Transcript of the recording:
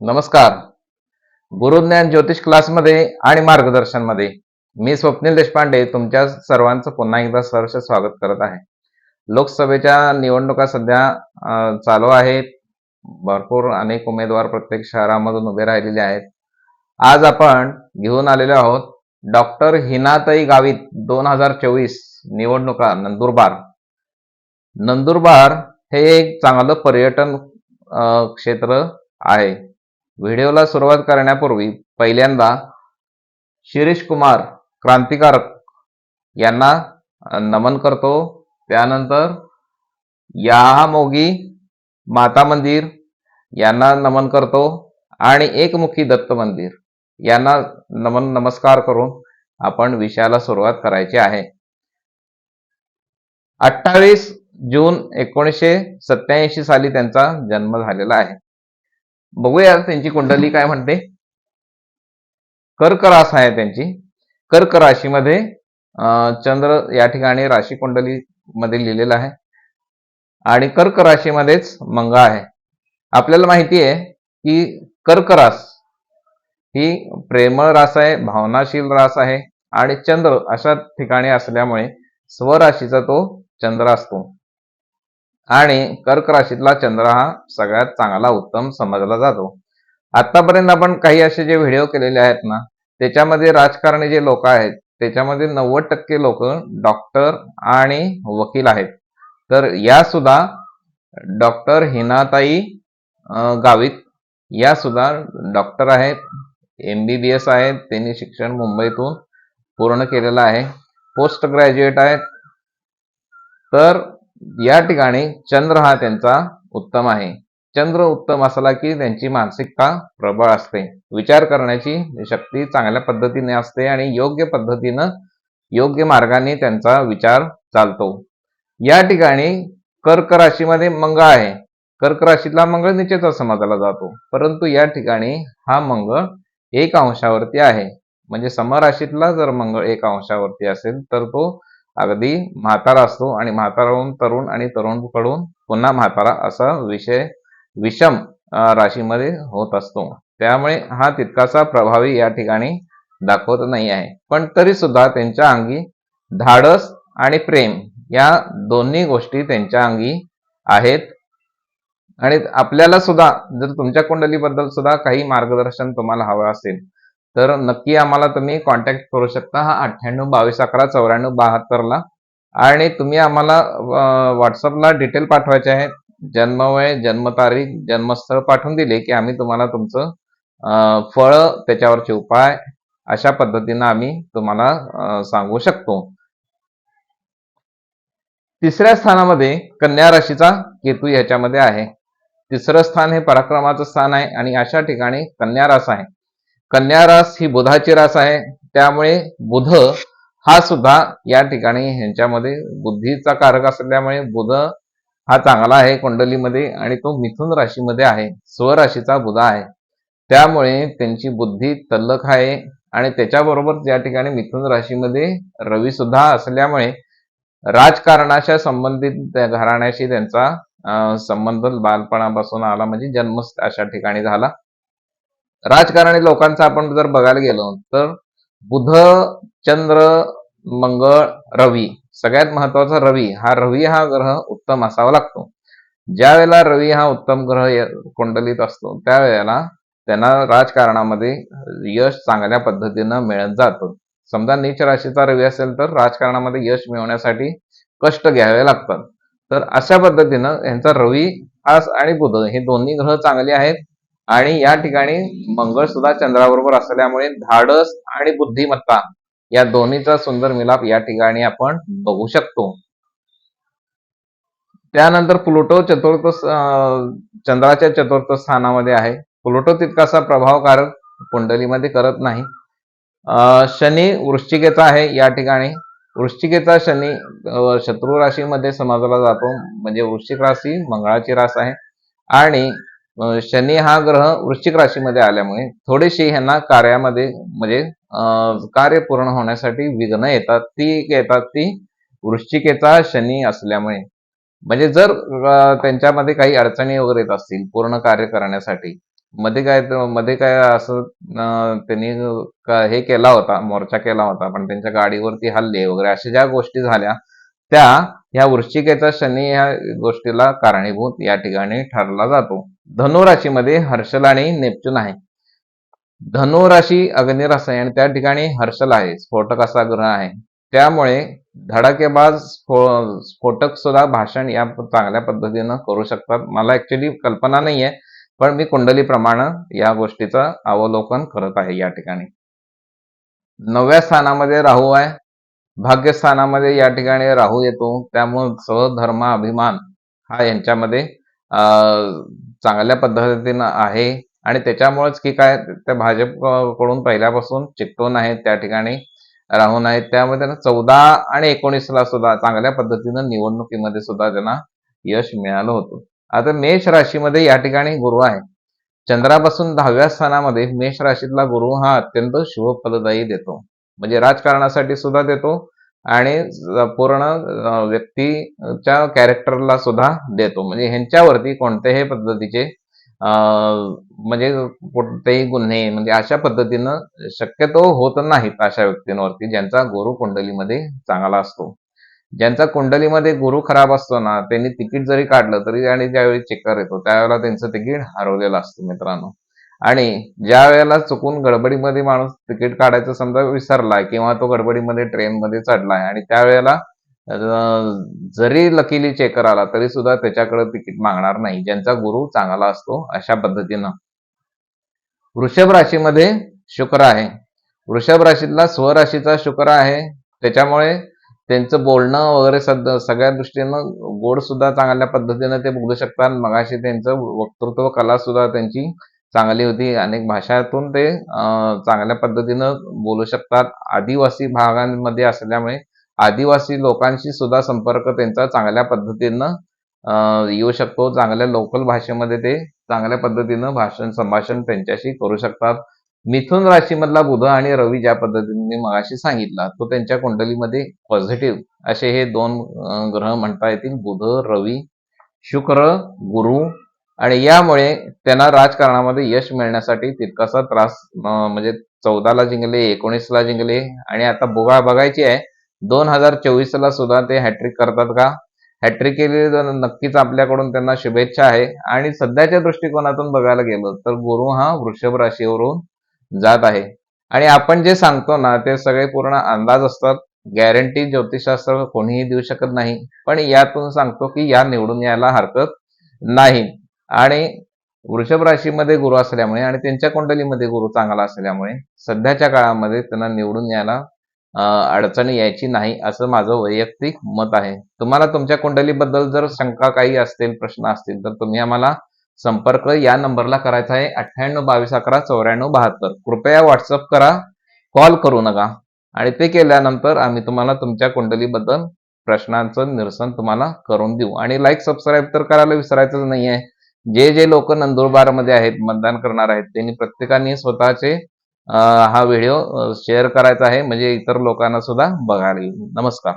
नमस्कार. गुरुज्ञान ज्योतिष क्लासमध्ये आणि मार्गदर्शनमध्ये मी स्वप्नील देशपांडे तुमच्या सर्वांचं पुन्हा एकदा सहर्ष स्वागत करत आहे. लोकसभेच्या निवडणुका सध्या चालू आहेत. भरपूर अनेक उमेदवार प्रत्येक शहरामधून उभे राहिलेले आहेत. आज आपण घेऊन आलेलो आहोत डॉक्टर हिनाताई गावित दोन हजार चोवीस निवडणुका नंदुरबार. नंदुरबार हे एक चांगलं पर्यटन क्षेत्र आहे. व्हिडिओला सुरुवात करण्यापूर्वी पहिल्यांदा शिरीष कुमार क्रांतिकारक यांना नमन करतो. त्यानंतर यामोगी माता मंदिर यांना नमन करतो आणि एकमुखी दत्त मंदिर यांना नमन नमस्कार करून आपण विषयाला सुरुवात करायची आहे. अठ्ठावीस जून एकोणीसशे सत्याऐंशी साली त्यांचा जन्म झालेला आहे. बघूया त्यांची कुंडली काय म्हणते. कर्क रास आहे त्यांची. कर्क राशीमध्ये चंद्र या ठिकाणी राशी कुंडली मध्ये लिहिलेला आहे. आणि कर्क राशीमध्येच मंगा आहे. आपल्याला माहिती आहे की कर्क रास ही प्रेमळ रास आहे भावनाशील रास आहे आणि चंद्र अशा ठिकाणी असल्यामुळे स्वराशीचा तो चंद्र असतो. आणि कर्क राशीतला चंद्र हा सगळ्यात चांगला उत्तम समजला जातो. आतापर्यंत आपण काही असे जे व्हिडिओ केलेले आहेत ना त्याच्यामध्ये राजकारणी जे लोक आहेत त्याच्यामध्ये नव्वद टक्के लोक डॉक्टर आणि वकील आहेत. तर या सुद्धा डॉक्टर हिनाताई गावित या सुद्धा डॉक्टर आहेत एम बी बी एस आहेत त्यांनी शिक्षण मुंबईतून पूर्ण केलेलं आहे. पोस्ट ग्रॅज्युएट आहेत. तर या ठिकाणी चंद्र हा त्यांचा उत्तम आहे. चंद्र उत्तम असला की त्यांची मानसिकता प्रबळ असते. विचार करण्याची शक्ती चांगल्या पद्धतीने असते आणि योग्य पद्धतीनं योग्य मार्गाने त्यांचा विचार चालतो. या ठिकाणी कर्क राशीमध्ये मंगळ आहे. कर्क राशीतला मंगळ निश्चितच समाजाला जातो. परंतु या ठिकाणी हा मंगळ एक अंशावरती आहे. म्हणजे समराशीतला जर मंगळ एक अंशावरती असेल तर तो अगदी म्हातारा असतो आणि म्हाताराहून तरुण आणि तरुणकडून पुन्हा म्हातारा असा विषय विषम राशीमध्ये होत असतो. त्यामुळे हा तितकासा प्रभावी या ठिकाणी दाखवत नाही आहे. पण तरी सुद्धा त्यांच्या अंगी धाडस आणि प्रेम या दोन्ही गोष्टी त्यांच्या अंगी आहेत. आणि आपल्याला सुद्धा जर तुमच्या कुंडलीबद्दल सुद्धा काही मार्गदर्शन तुम्हाला हवं असेल तर नक्की आम्हाला तुम्ही कॉन्टॅक्ट करू शकता. हा अठ्ठ्याण्णव बावीस अकरा चौऱ्याण्णव बहात्तरला. आणि तुम्ही आम्हाला व्हॉट्सअपला डिटेल पाठवायचे आहेत. जन्मवय जन्मतारीख जन्मस्थळ पाठवून दिले की आम्ही तुम्हाला तुमचं फळ त्याच्यावरचे उपाय अशा पद्धतीनं आम्ही तुम्हाला सांगू शकतो. तिसऱ्या स्थानामध्ये कन्या राशीचा केतू ह्याच्यामध्ये आहे. तिसरं स्थान हे पराक्रमाचं स्थान आहे आणि अशा ठिकाणी कन्या रास आहे. कन्या रास ही बुधाची रास आहे. त्यामुळे बुध हा सुद्धा या ठिकाणी ह्यांच्यामध्ये बुद्धीचा कारक असल्यामुळे बुध हा चांगला आहे कुंडलीमध्ये आणि तो मिथुन राशीमध्ये आहे. स्वराशीचा बुध आहे. त्यामुळे त्यांची बुद्धी तल्लख आहे आणि त्याच्याबरोबर या ठिकाणी मिथुन राशीमध्ये रवी सुद्धा असल्यामुळे राजकारणाच्या संबंधित त्या घराण्याशी त्यांचा संबंध बालपणापासून आला म्हणजे जन्म अशा ठिकाणी झाला. राजकारणी लोकांचा आपण जर बघायला गेलो तर बुध चंद्र मंगळ रवी सगळ्यात महत्त्वाचा रवी हा रवी हा ग्रह उत्तम असावा लागतो. ज्या वेळेला रवी हा उत्तम ग्रह कुंडलीत असतो त्यावेळेला त्यांना राजकारणामध्ये यश चांगल्या पद्धतीनं मिळत जातं. समजा नीच राशीचा रवी असेल तर राजकारणामध्ये यश मिळवण्यासाठी कष्ट घ्यावे लागतात. तर अशा पद्धतीनं यांचा रवी आज आणि बुध हे दोन्ही ग्रह चांगले आहेत. आणि या ठिकाणी मंगळ सुद्धा चंद्राबरोबर असल्यामुळे धाडस आणि बुद्धिमत्ता या दोन्हीचा सुंदर मिलाप या ठिकाणी आपण बघू शकतो. त्यानंतर प्लुटो चतुर्थ चंद्राच्या चतुर्थ स्थानामध्ये आहे. प्लुटो तितकासा प्रभावकारक कुंडलीमध्ये करत नाही. अं, शनी वृश्चिकेचा आहे या ठिकाणी. वृश्चिकेचा शनी शत्रू राशीमध्ये समजला जातो. म्हणजे वृश्चिक राशी मंगळाची रास आहे. आणि शनी हा ग्रह वृश्चिक राशीमध्ये आल्यामुळे थोडीशी ह्यांना कार्यामध्ये म्हणजे कार्य पूर्ण होण्यासाठी विघ्न येतात. ती येतात ती वृश्चिकेचा शनी असल्यामुळे. म्हणजे जर त्यांच्यामध्ये काही अडचणी वगैरे येत असतील पूर्ण कार्य करण्यासाठी मध्ये काय मध्ये काय असं त्यांनी हे केला होता मोर्चा केला होता पण त्यांच्या गाडीवरती हल्ले वगैरे अशा ज्या गोष्टी झाल्या त्या ह्या वृश्चिकेचा शनी ह्या गोष्टीला कारणीभूत या ठिकाणी ठरला जातो. धनुराशीमध्ये हर्षल आणि नेपच्यून आहे. धनुराशी अग्निरास आहे आणि त्या ठिकाणी हर्षल आहे. स्फोटक असा ग्रह आहे. त्यामुळे धडाकेबाज स्फो- स्फोटक सुद्धा भाषण या चांगल्या पद्धतीनं करू शकतात. मला ऍक्च्युली कल्पना नाहीये पण मी कुंडलीप्रमाणे या गोष्टीचं अवलोकन करत आहे या ठिकाणी. नवव्या स्थानामध्ये राहू आहे. भाग्यस्थानामध्ये या ठिकाणी राहू येतो. त्यामुळे स्वधर्म अभिमान हा यांच्यामध्ये अं, चांगल्या पद्धतीनं आहे. आणि त्याच्यामुळेच की काय त्या भाजपकडून पहिल्यापासून चिकटून आहेत त्या ठिकाणी राहून आहेत. त्यामुळे त्यांना चौदा आणि एकोणीसला सुद्धा चांगल्या पद्धतीनं निवडणुकीमध्ये सुद्धा त्यांना यश मिळालं होतं. आता मेष राशीमध्ये या ठिकाणी गुरु आहे चंद्रापासून दहाव्या स्थानामध्ये मेष राशीतला गुरु हा अत्यंत शुभ फलदायी देतो. म्हणजे राजकारणासाठी सुद्धा देतो. आणि पूर्ण व्यक्तीच्या कॅरेक्टरला सुद्धा देतो. म्हणजे ह्यांच्यावरती कोणत्याही पद्धतीचे म्हणजे कोणतेही गुन्हे म्हणजे अशा पद्धतीनं शक्यतो होत नाहीत अशा व्यक्तींवरती ज्यांचा गुरु कुंडलीमध्ये चांगला असतो. ज्यांचा कुंडलीमध्ये गुरु खराब असतो ना त्यांनी तिकीट जरी काढलं तरी आणि ज्यावेळी चेकर येतो त्यावेळेला त्यांचं तिकीट हरवलेलं असतं मित्रांनो. आणि ज्या वेळेला चुकून गडबडीमध्ये माणूस तिकीट काढायचं समजा विसरलाय किंवा तो गडबडीमध्ये ट्रेनमध्ये चढलाय आणि त्यावेळेला जरी लकीली चेकर आला तरी सुद्धा त्याच्याकडे तिकीट मागणार नाही ज्यांचा गुरु चांगला असतो अशा पद्धतीनं. वृषभ राशीमध्ये शुक्र आहे. वृषभ राशीतला स्वराशीचा शुक्र आहे. त्याच्यामुळे त्यांचं बोलणं वगैरे सद सगळ्या दृष्टीनं गोड सुद्धा चांगल्या पद्धतीनं ते बोलू शकतात. मगाशी त्यांचं वक्तृत्व कला सुद्धा त्यांची चांगली होती. अनेक भाषातून ते चांगल्या पद्धतीनं बोलू शकतात. आदिवासी भागांमध्ये असल्यामुळे आदिवासी लोकांशी सुद्धा संपर्क त्यांचा चांगल्या पद्धतीनं येऊ शकतो. चांगल्या लोकल भाषेमध्ये ते चांगल्या पद्धतीनं भाषण संभाषण त्यांच्याशी करू शकतात. मिथुन राशीमधला बुध आणि रवी ज्या पद्धतीने मी मगाशी सांगितला तो त्यांच्या कुंडलीमध्ये पॉझिटिव्ह असे हे दोन ग्रह म्हणता येतील. बुध रवी शुक्र गुरु आणि यामुळे त्यांना राजकारणामध्ये यश मिळण्यासाठी तितकासा त्रास म्हणजे चौदाला जिंकले एकोणीसला जिंकले. आणि आता बघा बघायची आहे दोन हजार चोवीसला सुद्धा ते हॅट्रिक करतात का? हॅट्रिक केली तर नक्कीच आपल्याकडून त्यांना शुभेच्छा आहे. आणि सध्याच्या दृष्टिकोनातून बघायला गेलो तर गुरु हा वृषभ राशीवरून जात आहे. आणि आपण जे सांगतो ना ते सगळे पूर्ण अंदाज असतात. गॅरंटी ज्योतिषशास्त्र कोणीही देऊ शकत नाही. पण यातून सांगतो की या निवडून यायला हरकत नाही. आणि वृषभ राशीमध्ये गुरु असल्यामुळे आणि त्यांच्या कुंडलीमध्ये गुरु चांगला असल्यामुळे सध्याच्या काळामध्ये त्यांना निवडून यायला अडचणी यायची नाही असं माझं वैयक्तिक मत आहे. तुम्हाला तुमच्या कुंडलीबद्दल जर शंका काही असतील प्रश्न असतील तर तुम्ही आम्हाला संपर्क या नंबरला करायचा आहे. अठ्ठ्याण्णव बावीस अकरा चौऱ्याण्णव बहात्तर. कृपया व्हॉट्सअप करा कॉल करू नका. आणि ते केल्यानंतर आम्ही तुम्हाला तुमच्या कुंडलीबद्दल प्रश्नांचं निरसन तुम्हाला करून देऊ. आणि लाईक सबस्क्राईब तर करायला विसरायचंच नाहीये. जे जे लोक नंदुरबारमध्ये आहेत मतदान करणार आहेत त्यांनी प्रत्येकाने स्वतःचे हा व्हिडिओ शेअर करायचा आहे. म्हणजे इतर लोकांना सुद्धा बघायला येईल. नमस्कार.